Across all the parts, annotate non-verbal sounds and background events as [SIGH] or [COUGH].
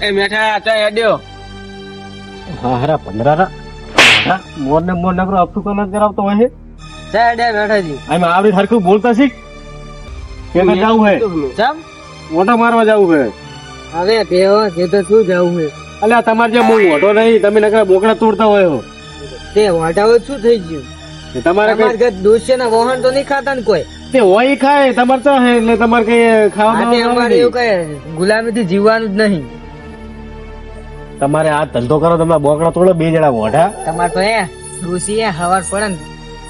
એ મેઠા ચાય હેડ્યો હા હરા પંદરા હા મોર ને મોર નકરો અફ્રિકા ન કરાવતો હોય છે. ચાય હેડ્યા મેઠાજી. આમ આવડી હરખું બોલતા શીખ. કે જવું હે. ચમ? ઓટો મારવા જાવું હે. હવે તેઓ તે તો શું જાવું હે. અલ્યા તમારે જે હું ઓટો નહીં તમે નકરા બોકડા તોડતા હોય હો. તે વાટાવો શું થઈ ગયું? તમારે કઈ ના વહન તો નહીં ખાતા ને કોઈ? તે હોય ખાય તમારે તો એટલે તમારે કઈ ખાવા ગુલામી થી જીવવાનું જ નહીં. તમારે આ ધંધો કરો તમે બોકડા તોડો બે જણા મોઢા. તમારે તો એ ઋષિ એ હવાર પડે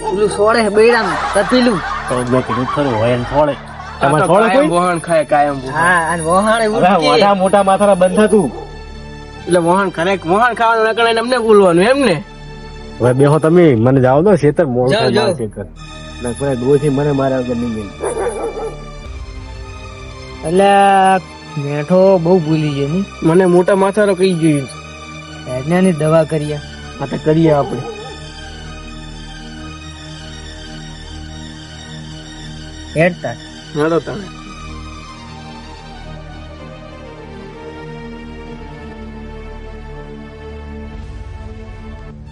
પેલું સોડે બૈરામ તપીલું. તો મેં કીધું ખરું હોય ને થોડે તમારે થોડે કોઈ? વહન ખાય કાયમ હા અને વહાણે. મોટા મોટા માથાના બંધ હતું એટલે વહાણ ખરે વહાણ ખાવાનું નકળાઈને અમને બોલવાનું એમ ને? હવે બેહો તમે મને જાવ દો શેતર જાઓ, થાય શેતર. ના કોઈ ડોથી મને મારા વગર નહીં એટલે મેઠો બહુ ભૂલી ગયો ની. મને મોટા માથારો કહી ગયું ની દવા કરીએ આ. તો કરીએ આપણે. હેડતા. હેડો તમે.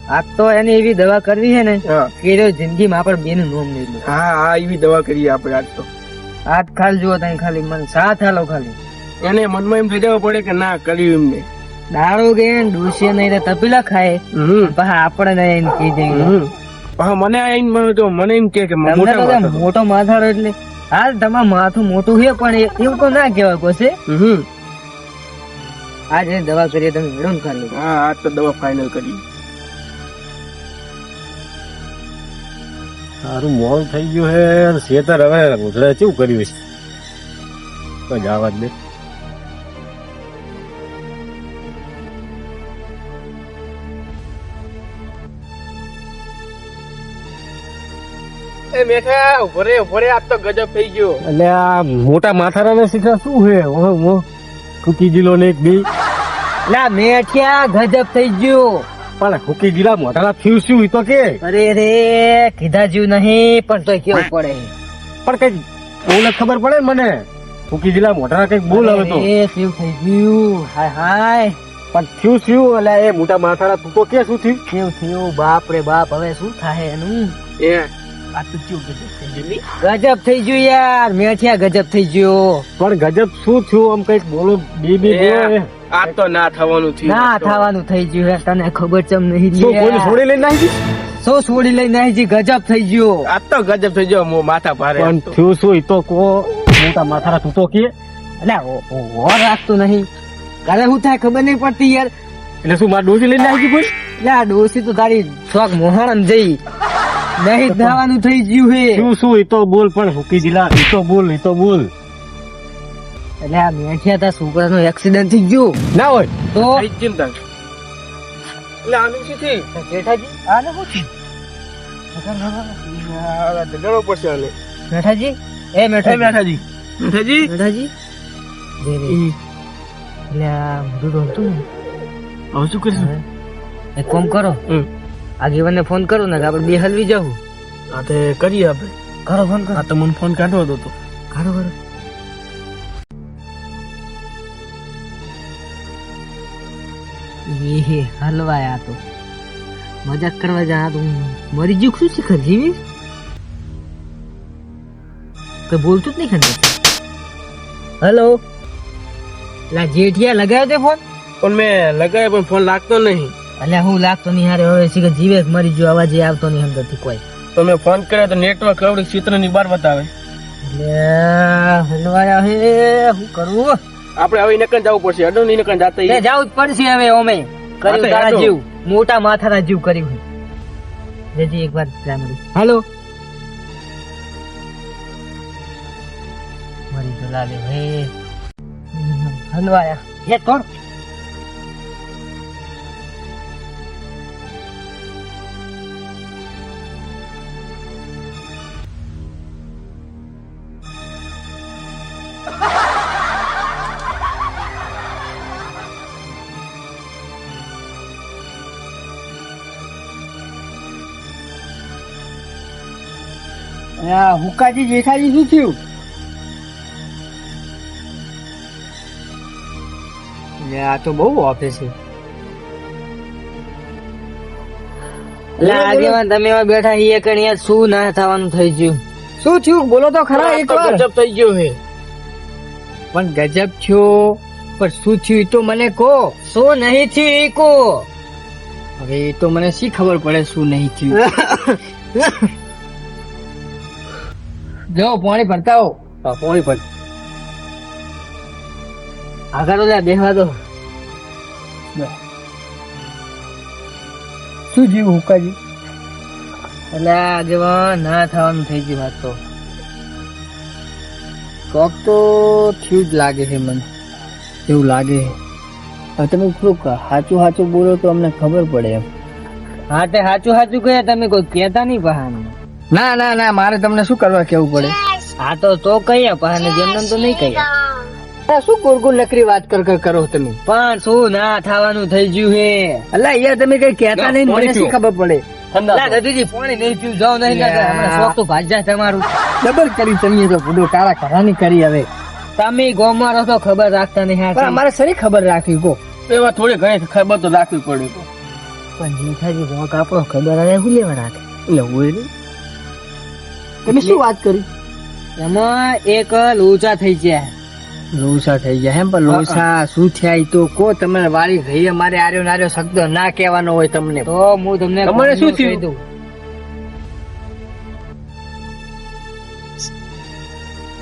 આજ તો એને એવી દવા કરવી છે ને કે જિંદગીમાં આપણે બેનું નોમ નહીં હા હા એવી દવા કરીએ આપણે આજ તો. આજ ખાલી જુઓ તમે ખાલી મને સાથ હાલો ખાલી. એને મનમાં એમ થઈ જવું પડે કે ના કર્યું એમને. દારૂ કે ડોસી નહીં તો તપીલા ખાય. હમ. પછી આપણે નહીં એને કહી દઈએ હા મને આ મને તો મને એમ કે મોટા. મોટો માથાડો એટલે? હા તમારું માથું મોટું છે પણ એવું તો ના કહેવાય કોશે આજે દવા કરીએ તમે મેળો ખાલી હા આજ તો દવા ફાઇનલ કરી. સારું મોલ થઈ ગયું હે શેતર હવે ગુજરાત કેવું કર્યું છે? તો જવા દે. એ મેઠા ભરે ભરે આજ તો ગજબ થઈ ગયો. એટલે આ મોટા માથાના શીખા શું હે ઓહો, ઓહો. કુકી જીલો ને એક બી. લા મેઠિયા ગજબ થઈ ગયો. પણ કુકી જીલા મોઢાના થયું શું તો કે? અરે રે કીધા જેવું નહીં પણ તોય કેવું પડે. પણ કંઈક બોલે ખબર પડે મને? કુકી જીલા મોઢાના કંઈક બોલ આવે તો. થઈ ગયું? હાય હાય. પણ થયું થયું એટલે એ મોટા માથાના તું તો કે શું થયું? કેવું થયું. બાપ રે બાપ હવે શું થાય એનું? એ આ તો ગજબ થઈ ગયું? ગજબ થઈ ગયું યાર. મેઠિયા ગજબ થઈ ગયો. પણ ગજબ શું થયું? આમ કંઈક બોલો બી બોલો. આજ તો ના થવાનું થયું. ના થવાનું થઈ ગયું હે તને ખબર ચમ નહીં કોઈ છોડી લઈને નાખી સો છોડી લઈને આવી જી ગજબ થઈ ગયો. આ તો ગજબ થઈ ગયો મો- માથા ભારે. પણ થયું શું? ઈ તો કો મોટા માથાના તું તો કે એટલે ઓર રાખતો નહીં. કાલે હું થાય ખબર નહીં પડતી યાર. એટલે શું મારા ડોસી લઈને આવી કોઈ? એટલે આ ડોસી તો તારી શોખ મોહાણ જઈ નહીં ધાવાનું થઈ ગયું હે શું શું એ તો બોલ પણ હુકી જીલા એ તો બોલ એ તો બોલ. એટલે આ મેઠિયા તા છોકરાનો એક્સિડન્ટ થઈ ગયો. ના હોય. તો? થઈ ગયું તા એટલે આનું શું થઈ જેઠાજી? આને શું થયું ગળો પડશે આને. મેઠાજી? એ એ મેઠાજી. મેઠાજી. એટલે આ બધું તો હતું હવે શું કરીશું? એક કામ કરો. હમ. આગેવાનને ફોન કરો ને કે આપણે બે હલવી જવું. હા તે કરીએ આપણે. કરો ફોન કરો. તો મને ફોન કાઢવો હતો તો. કાઢો કરો એ હલવાયા તો. મજાક કરવા જા તો મરી જ્યું શું શીખર જીવીશ? કઈ બોલતું જ નહીં ખંડે હલો લા જેઠિયા લગાવ્યો તે ફોન પણ મેં લગાવ્યો પણ ફોન લાગતો નહીં. અલ્યા હું લાગતો નહીં હારે હવે શીખર જીવે મરી ગયો અવાજ આવતો નહીં અંદરથી કોઈ. તમે ફોન કર્યો તો નેટવર્ક કવડી ક્ષેત્રની બહાર બતાવે. એટલે હલવાયા હે શું કરવું આપણે હવે નકન જવું પડશે અડો ની નકન જાતે જાવું જ પડશે હવે ઓમે કર્યું તારા જીવ. મોટા માથાના જીવ કર્યું જેજી એક વાર જામડી હાલો. મરી જલાલે હે. હલવાયા. હે કોણ? હા હુકાજી જેઠાજી શું થયું? આ તો બહુ ઓફે છે. લે આગેવાન તમે બેઠા શું ના થવાનું થઈ ગયું? શું થયું? બોલો તો ખરા ગજબ થઈ ગયો હે પણ ગજબ થયો પણ શું થયું એ તો મને કહો. શું નહીં થયું એ કહો હવે એ તો મને શી ખબર પડે શું નહીં થયું. [LAUGHS] જો પાણી ભરતા હો પાણી પણ આગળ તો બેહવા દો. શું જીવ હુકાજી? એટલે આગેવાન ના થવાનું થઈ ગયું વાત તો. કોક તો થયું જ લાગે છે મને. એવું લાગે છે. હવે તમે થોડુંક સાચું સાચું બોલો તો અમને ખબર પડે એમ. હા તે સાચું સાચું કહે તમે કોઈ કહેતા નહીં પહાણ ના ના ના મારે તમને શું કરવા કેવું પડે? હા તો તો કહીએ પણ જેમ તો નહીં કહીએ. શું ગોળ નકરી વાત કર કર કરો તમે? પણ શું ના થવાનું થઈ ગયું હે? અલ્લા યાર તમે કઈ કહેતા નહીં મને શું ખબર પડે? ઠંડા દાદીજી, પાણી નહીં પીવું, જાઓ નહીં કાકા. શોખ તો ભાજ જાય તમારું. ડબલ કરી તમે તો ભૂંડો કરાની કરી હવે. તમે ગોમાં રહો તો ખબર રાખતા નહીં હા અમારે સરી ખબર રાખવી કો એમાં થોડી ઘણી ખબર તો રાખવી પડે. પણ જેઠાજી વોક આપણો ખબર આવે શું લેવા રાખે? એટલે હોય નહીં. તમે શું વાત કરી? એમાં એક લોચા થઈ ગયા. લોસા થઈ ગયા એમ પણ લોસા શું થયા તો કો તમે વાળી ગઈ અમારે આર્યો નાર્યો શબ્દ ના કહેવાનો હોય તમને. તો હું તમને તમારે શું થયું? દઉં.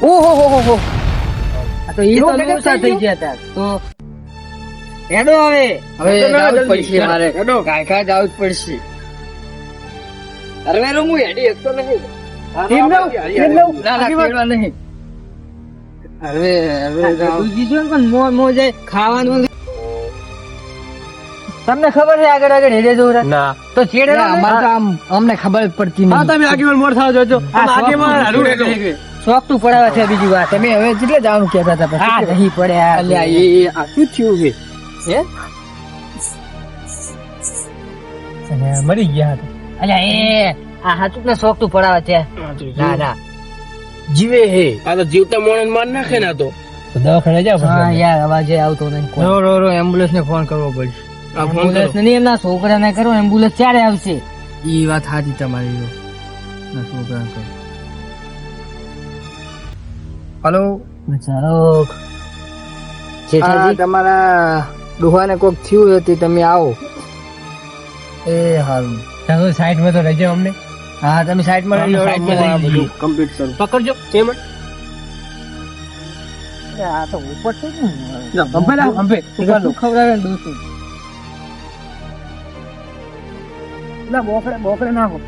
ઓહો હો હો હો. આ તો ઈ તો એવું થઈ ગયા? હતા. તો એડો હવે. હવે જાવું પડશે મારે. એડો કાંઈ જાવું જ પડશે. અરે હું હેડી એક તો નહીં ખાવાનું તમને ખબર છે આગળ આગળ હેડે જો ના. તો છેડે અમારે આમ અમને ખબર પડતી નહીં. તમે આગેવાન મોર થાવ જોજો. આગેવાન શોખ તું પડાવે છે બીજી વાત. તમે હવે કેટલે જવાનું કહેતા હતા પછી નહીં પડ્યા. અલ્યા, એ એ આ શું થયું છે? હે? મરી ગયા હતા. અલ્યા એ આ હાચુક ને શોખ તું પડાવે છે. ના ના. જીવે હે. આ તો જીવતા મોણસ માર નાખે ને તો. દવાખાને જાવ હા યાર અવાજે આવતો નહીં રો રો રો એમ્બ્યુલન્સ ને ફોન કરવો પડશે. આ ફોન કરો. એમ્બ્યુલન્સ ને એમના છોકરાને કરો એમ્બ્યુલન્સ ક્યારે આવશે? ઈ વાત સાચી તમારી ના છોકરા કરો. હલો? બચારો જેઠાજી? તમારા દુહાને કોક થયું હતી તમે આવો. એ હારું. તમે સાઈડમાં તો રહેજો અમને. હા તમે સાઈડમાં રહી સાઈડમાં જાઓ. બધું કમ્પ્લીટ કરું પકડજો પેમેન્ટ આ તો ઉપર છે ને અંબે લાવ અંબે શું ખવડાવે ને દોસ્તો ના બોકડે બોકડે નાખો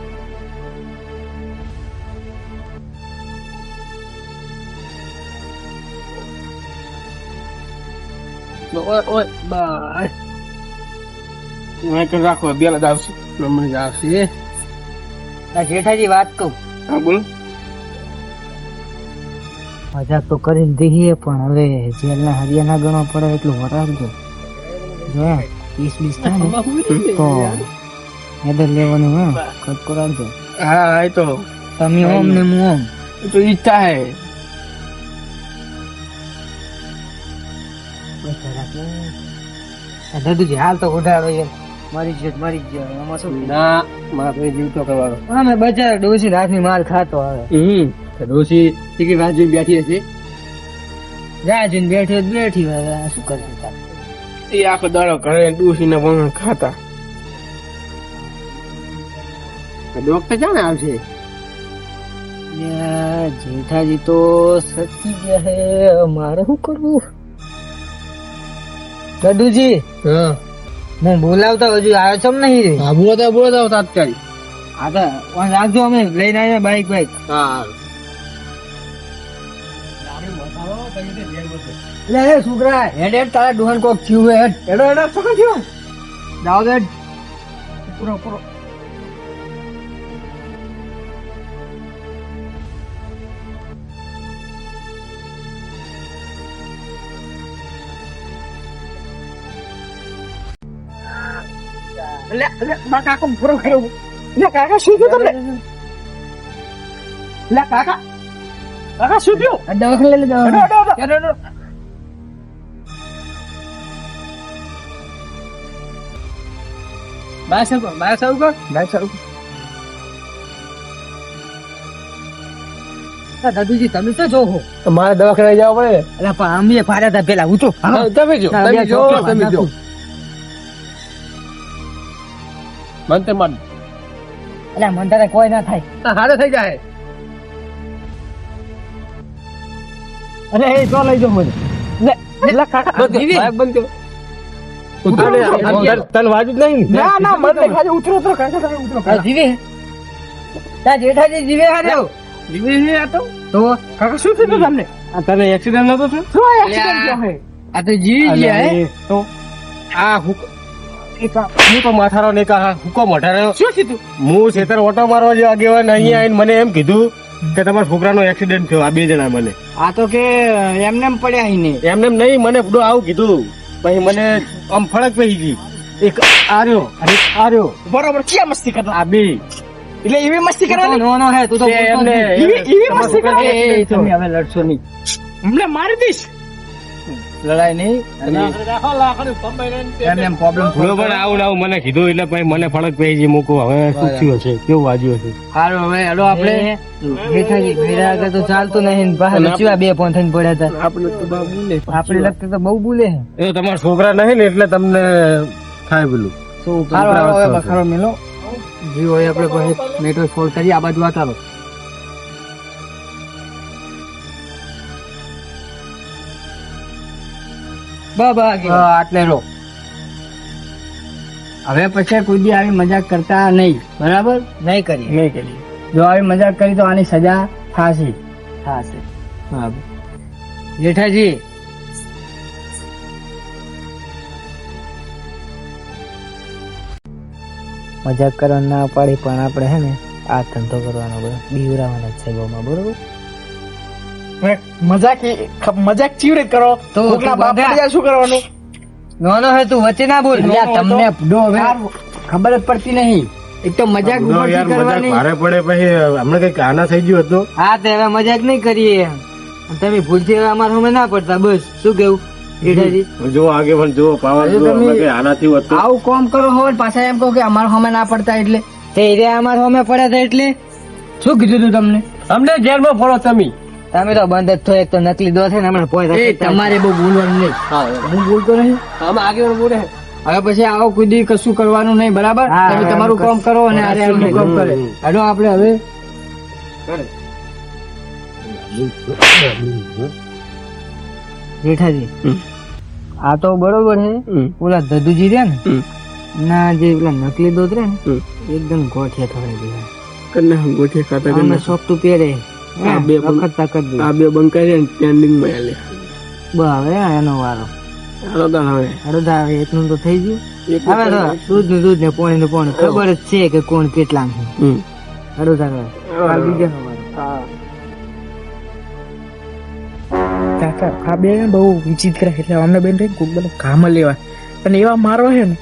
ઓય ઓય બાય હું કઈ રાખો બેલા જ આવશે હમણાં જ આવશે જેઠાજી વાત કહું. હા બોલ. મજાક તો કરીને દીધી પણ હવે જેલના હરિયાણા ગણો પડે એટલું વરાળજો. જો વીસ વીસ થાય ને? તો હેદર લેવાનું હા? ખટકો રાખજો હા એ તો. તમે ઓમ ને હું ઓમ. તો ઈચ્છા હે. દાદુજી હાલ તો વધારો યાર મારી ગયો મારી ગયો એમાં શું ના મારા કોઈ જીવતો કરવાનો. હા મેં બચારા ડોસી હાથની માર ખાતો આવે. હમ ડોસી ટીકી રાહ જોઈને બેઠી હશે? જઈને બેઠી બેઠી હવે શું કરશું એ આખો દાડો ઘરે ડોસી ને વણ ખાતા. ડોક્ટર ક્યાં આવશે? જેઠાજી તો સતી ગયા હે મારે શું કરવું? દાદુજી હા. હું બોલાવતા હજુ આવ્યો છો નહીં હા બોલો તો બોલો તો તાત્કાલિક. હા તો પણ રાખજો અમે લઈને આવ્યા બાઈક બાઈક. હા લે લે છોકરા હેડ હેડ તારા ડોહન કોક થયું હેડ. હેડો હેડો છોકરા થયું દાવ હેડ. પૂરો પૂરો. લે લે મા કાકો પૂરો કર્યો લે કાકા શું થયું તમને? લે કાકા. કાકા શું થયું? ડખલે લે ડખલે Vai sao con, vai sao con, vai sao con. દાદુજી તમે તો જોહો મારે દવાખાને જવા પડે. એટલે પણ અમે ફાર્યા હતા પેલા. હું તો તમે જો તમે જો તમે જો. મન તે મન. એટલે મન તારે કોઈ ના થાય. હારે થઈ જાય. અરે એ તો લઈ જો મને. જીવી. બંધ કરો ઉતરો, ઉતરો, ઉતરો. અંદર- તને વાજુ જ નહીં ને? ના ના મન દેખાજે ઉતરો ઉતરો કાકા કાકા ઉતરો આ જીવે. તા જેઠાજી જીવે હાર્યો જીવી છે આ તો. તો? કાકા શું થયું તમને? તને એક્સિડન્ટ નતો થયો? શું એક્સિડન્ટ થયો હે? આ તો જીવી ગયા તો. આ હુક એક આ- હું તો માથારો ને એક આ હુકો મોઢારો શું થયું હું ખેતર ઓટો મારવા જે આગેવાન અહીંયા આવીને મને એમ કીધું કે તમારા છોકરાનો એક્સિડન્ટ થયો આ બે જણા મને. આ તો કે એમને એમ પડ્યા અહીં એમને એમ નહીં મને બધું આવું કીધું. પછી મને આમ ફળક પડી ગઈ. એક આર્યો અને આર્યો. બરોબર ક્યાં મસ્તી કરતા આ બે. એટલે એવી મસ્તી કરવાની? નો નો હે તું તો. એવી- મસ્તી. તમે હવે લડશો નહીં. હમણાં મારી દઈશ. લડાઈ નહીં પ્રોબ્લેમ પણ આવું ને આવું મને કીધું એટલે પછી મને ફળક પડી ગઈ મૂકો હવે શું થયું હશે? કેવું વાજ્યું હશે? સારું હવે હેલો આપણે. જેઠાજી ભેડા આગળ તો ચાલતું નહીં બહાર લચવા બે પોન થઈને પડ્યા હતા? આપણે તો બહુ બોલે. આપણે લગતા તો બહુ બોલે. હે એ તમારા છોકરા નહીં ને એટલે તમને થાય પેલું. શું હારો હવે બખારો મેલો. જી હોય આપણે પછી નેટવર્ક ફોલ કરીએ આ બાજુ આ આટલે રો હવે પછી કોઈ દી આવી મજાક કરતા નહીં બરાબર? નહીં કરી નહીં કરી જો આવી મજાક કરી તો આની સજા ફાંસી. ફાંસી. જેઠાજી. મજાક કરવાનું ના પાડી પણ આપણે હે ને આ ધંધો કરવાનો બરોબર? બીવરાવાના છે ગોમાં બરોબર? મજાક મજાક ચીવ કરો. તો શું કરવાનું? નો હે તું વચ્ચે ના બોલ. તમને ખબર જ પડતી નહીં. એક તો મજાક કરવાની. ભારે પડે પછી હમણે કઈ આના થઈ ગયું હતું. હા તે હવે મજાક નહીં કરીએ. તમે ભૂલથી હવે અમારે સામે ના પડતા બસ. શું કેવું? જો પાવર કઈ આનાથી આવું કોમ કરો હોય પાછા એમ કહો કે અમારા સામે ના પડતા એટલે. તે રે અમારા પડ્યા હતા એટલે? શું કીધું તું તમને? અમને જેલમાં ફોડો તમે. તમે તો બંધ જ થયો એક તો નકલી દો છે ને હમણાં પોઈ એ તમારે બહુ બોલવાનું નહીં. હું બોલતો નહીં. આમ આગળ બોલે હવે પછી આવો કુદી કશું કરવાનું નહીં બરાબર? તમે તમારું કામ કરો અને આરે આરનું કામ કરે. હેડો આપણે હવે. જેઠાજી. આ તો બરોબર છે. ઓલા દદુજી રે ને ના જે પેલા નકલી દોત રે ને એકદમ ગોઠિયા થવાઈ ગયા કન્ના ગોઠિયા ખાતા આને સોફ્ટું પહેરે. આ બે વખત તાકત આ બે બંધ કરી સ્ટેન્ડિંગમાં હવે એનો વારો. હાલો હવે. તો હવે એટલું તો થઈ ગયું. હવે તો દૂધનું દૂધ ને પાણી નું પાણી. ખબર જ છે કે કોણ કેટલા છે. હમ. હેડો તારે બીજાનો વારો. હા. કાકા આ બે બહુ વિચિત્ર એટલે અમને બેન બધા બધું કામ લેવા. અને એવા મારવા છે ને.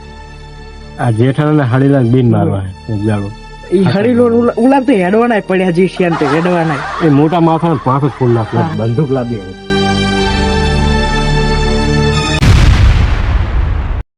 આ જેઠાણા હાડીલા બેન મારવા છે એક એ હરીલો ઉલા તો હેડવાના પડ્યા જે તે હેડવાના એ મોટા માથા પાંચ જ ફૂલ નાખ્યા બંદૂક હવે.